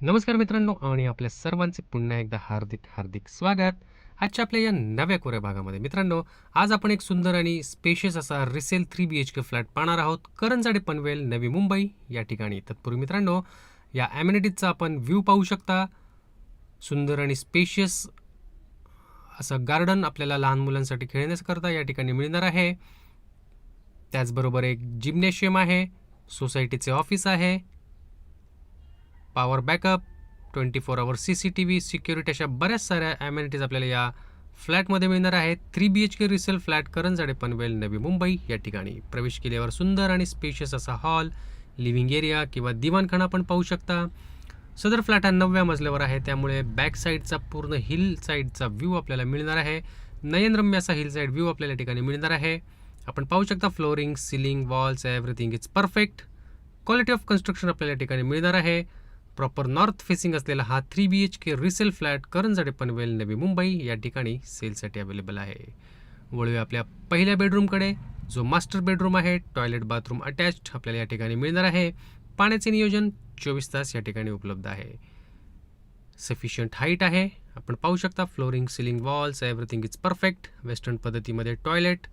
नमस्कार मित्रांनो आणि आपल्या सर्वांचे पुन्हा एकदा हार्दिक हार्दिक स्वागत. आजच्या आपल्या या नव्या कोऱ्या भागामध्ये मित्रांनो आज आपण एक सुंदर आणि स्पेशियस असा resale three B H K flat पाहणार आहोत. करंजाडे पनवेल नवी मुंबई या ठिकाणी. तत्पूर्वी मित्रांनो या ॲम्युनिटीजचा आपण व्ह्यू पाहू शकता. सुंदर आणि स्पेशियस असं गार्डन आपल्याला लहान मुलांसाठी खेळण्याकरता या ठिकाणी मिळणार आहे. त्याचबरोबर एक जिम्नॅशियम आहे सोसायटीचे ऑफिस आहे. Power backup twenty four hour C C T V security अशा बऱ्याच साऱ्या ॲम्युनिटीज आपल्याला या फ्लॅटमध्ये मिळणार आहेत. Three B H K resale flat Karanjade Panvel Navi Mumbai या ठिकाणी. प्रवेश केल्यावर सुंदर आणि स्पेशियस असा हॉल लिव्हिंग एरिया किंवा दिवाणखाना पण पाहू शकता. सदर फ्लॅट हा नवव्या मजल्यावर आहे. त्यामुळे बॅक साईडचा पूर्ण हिल साईडचा व्ह्यू आपल्याला मिळणार आहे. नयनरम्य असा हिल साईड व्ह्यू आपल्याला या ठिकाणी मिळणार आहे. आपण पाहू शकता flooring ceiling walls everything is perfect quality of construction आपल्याला ठिकाणी मिळणार आहे. प्रॉपर नॉर्थ फेसिंग असलेला हा three B H K resale flat Karanjade Panvel Navi Mumbai या ठिकाणी सेलसाठी अवेलेबल आहे. वळूया आपल्या पहिल्या बेडरूमकडे जो मास्टर बेडरूम आहे टॉयलेट बाथरूम अटॅच्ड आपल्याला या ठिकाणी मिळणार आहे. पाण्याचे नियोजन चोवीस तास या ठिकाणी उपलब्ध आहे. सफिशियंट हाईट आहे. आपण पाहू शकता flooring ceiling walls everything is perfect western पद्धतीमध्ये टॉयलेट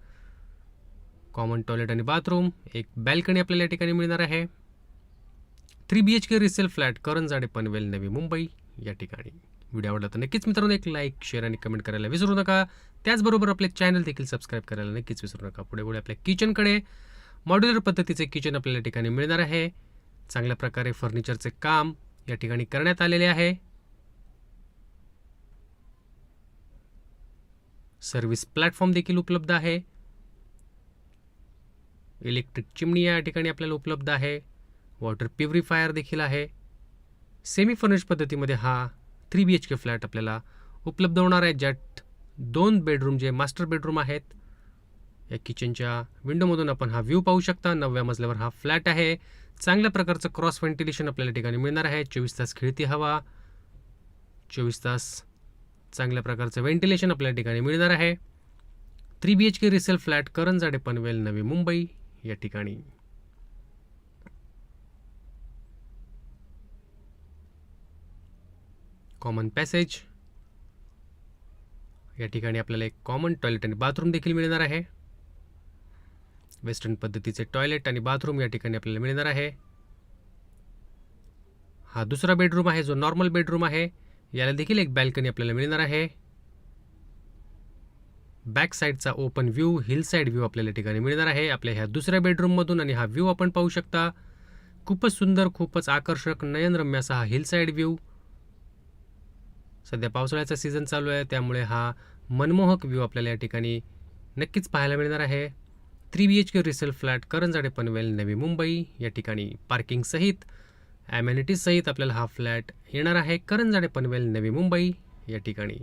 कॉमन टॉयलेट आणि बाथरूम एक बॅल्कनी आपल्याला या ठिकाणी मिळणार आहे. Three B H K resale flat Karanjade Panvel Navi Mumbai या ठिकाणी. व्हिडिओ आवडला तर नक्कीच मित्रांनो एक लाईक शेअर आणि कमेंट करायला विसरू नका. त्याचबरोबर आपले चॅनल देखील सबस्क्राईब करायला नक्कीच विसरू नका. पुढे पुढे आपल्या किचनकडे मॉड्युलर पद्धतीचे किचन आपल्याला या ठिकाणी मिळणार आहे. चांगल्या प्रकारे फर्निचरचे काम या ठिकाणी करण्यात आलेले आहे. सर्व्हिस प्लॅटफॉर्म देखील उपलब्ध आहे. इलेक्ट्रिक चिमणी या ठिकाणी आपल्याला उपलब्ध आहे. वॉटर प्युरिफायर देखील आहे. सेमी फर्निश पद्धतीमध्ये हा three B H K flat आपल्याला उपलब्ध होणार आहे. ज्यात दोन बेडरूम जे मास्टर बेडरूम आहेत या किचनच्या विंडोमधून आपण हा व्ह्यू पाहू शकता. नवव्या मजल्यावर हा फ्लॅट आहे. चांगल्या प्रकारचं क्रॉस व्हेंटिलेशन आपल्याला ठिकाणी मिळणार आहे. चोवीस तास खिळती हवा. चोवीस तास चांगल्या प्रकारचं व्हेंटिलेशन आपल्या ठिकाणी मिळणार आहे. Three B H K resale flat Karanjade Panvel Navi Mumbai या ठिकाणी. कॉमन पॅसेज या ठिकाणी आपल्याला एक कॉमन टॉयलेट आणि बाथरूम देखील मिळणार आहे. वेस्टर्न पद्धतीचे टॉयलेट आणि बाथरूम या ठिकाणी आपल्याला मिळणार आहे. हा दुसरा बेडरूम आहे जो नॉर्मल बेडरूम आहे. याला देखील एक बॅल्कनी आपल्याला मिळणार आहे. बॅक साईडचा open view hill side view आपल्याला या ठिकाणी मिळणार आहे. आपल्या ह्या दुसऱ्या बेडरूममधून आणि हा व्ह्यू आपण पाहू शकता. खूपच सुंदर खूपच आकर्षक नयनरम्य असा हा हिल साईड व्ह्यू सध्या पावसाळ्याचा सीझन चालू आहे. त्यामुळे हा मनमोहक व्ह्यू आपल्याला या ठिकाणी नक्कीच पाहायला मिळणार आहे. Three B H K resale flat Karanjade Panvel Navi Mumbai या ठिकाणी पार्किंगसहित ॲम्युनिटीजसहित आपल्याला हा फ्लॅट येणार आहे. करंजाडे पनवेल नवी मुंबई या ठिकाणी.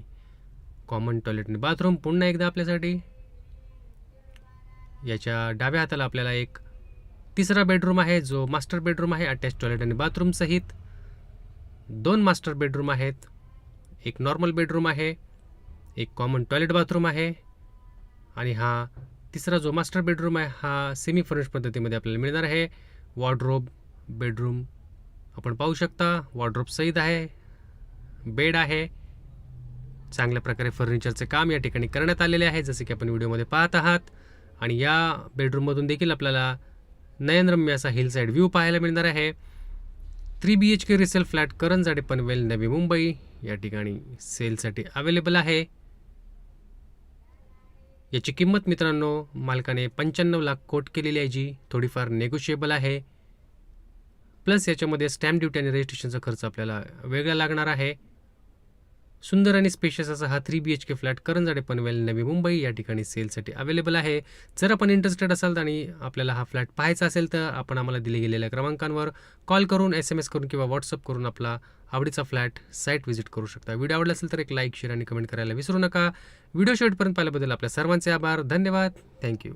कॉमन टॉयलेट आणि बाथरूम पुन्हा एकदा आपल्यासाठी. याच्या डाव्या हाताला आपल्याला एक तिसरा बेडरूम आहे जो मास्टर बेडरूम आहे अटॅच टॉयलेट आणि बाथरूम सहित. दोन मास्टर बेडरूम आहेत. एक नॉर्मल बेडरूम आहे एक कॉमन टॉयलेट बाथरूम आहे आणि हा तिसरा जो मास्टर बेडरूम आहे हा सेमी फर्निश पद्धतीमध्ये आपल्याला मिळणार आहे. वॉर्ड्रोब बेडरूम आपण पाहू शकता वॉर्ड्रोब सहित आहे बेड आहे. चांगल्या प्रकारे फर्निचरचे काम या ठिकाणी करण्यात आलेले आहे जसे की आपण व्हिडिओमध्ये पाहत आहात. आणि या बेडरूममधून देखील आपल्याला नयनरम्य असा हिल साईड व्ह्यू पाहायला मिळणार आहे. Three B H K resale flat Karanjade Panvel Navi Mumbai. या ठिकाणी सेलसाठी अवेलेबल आहे. याची किंमत मित्रांनो मालकाने पंच्याण्णव लाख कोट केलेली आहे जी. थोडीफार नेगोशिएबल आहे. प्लस याच्यामध्ये स्टॅम्प ड्युटी आणि रजिस्ट्रेशनचा खर्च आपल्याला वेगळा लागणार आहे. सुंदर आणि स्पेशियस असा हा three B H K flat Karanjade Panvel Navi Mumbai या ठिकाणी सेलसाठी अवेलेबल आहे. जर आपण इंटरेस्टेड असाल आणि आपल्याला हा फ्लॅट पाहायचा असेल तर आपण आम्हाला दिले गेलेल्या क्रमांकांवर कॉल करून एस एम एस करून किंवा व्हॉट्सअप करून आपला आवडीचा फ्लॅट साईट व्हिजिट करू शकता. व्हिडिओ आवडला असेल तर एक लाईक शेअर आणि कमेंट करायला विसरू नका. व्हिडिओ शेवटपर्यंत पाहिल्याबद्दल आपल्या सर्वांचे आभार. धन्यवाद. थँक्यू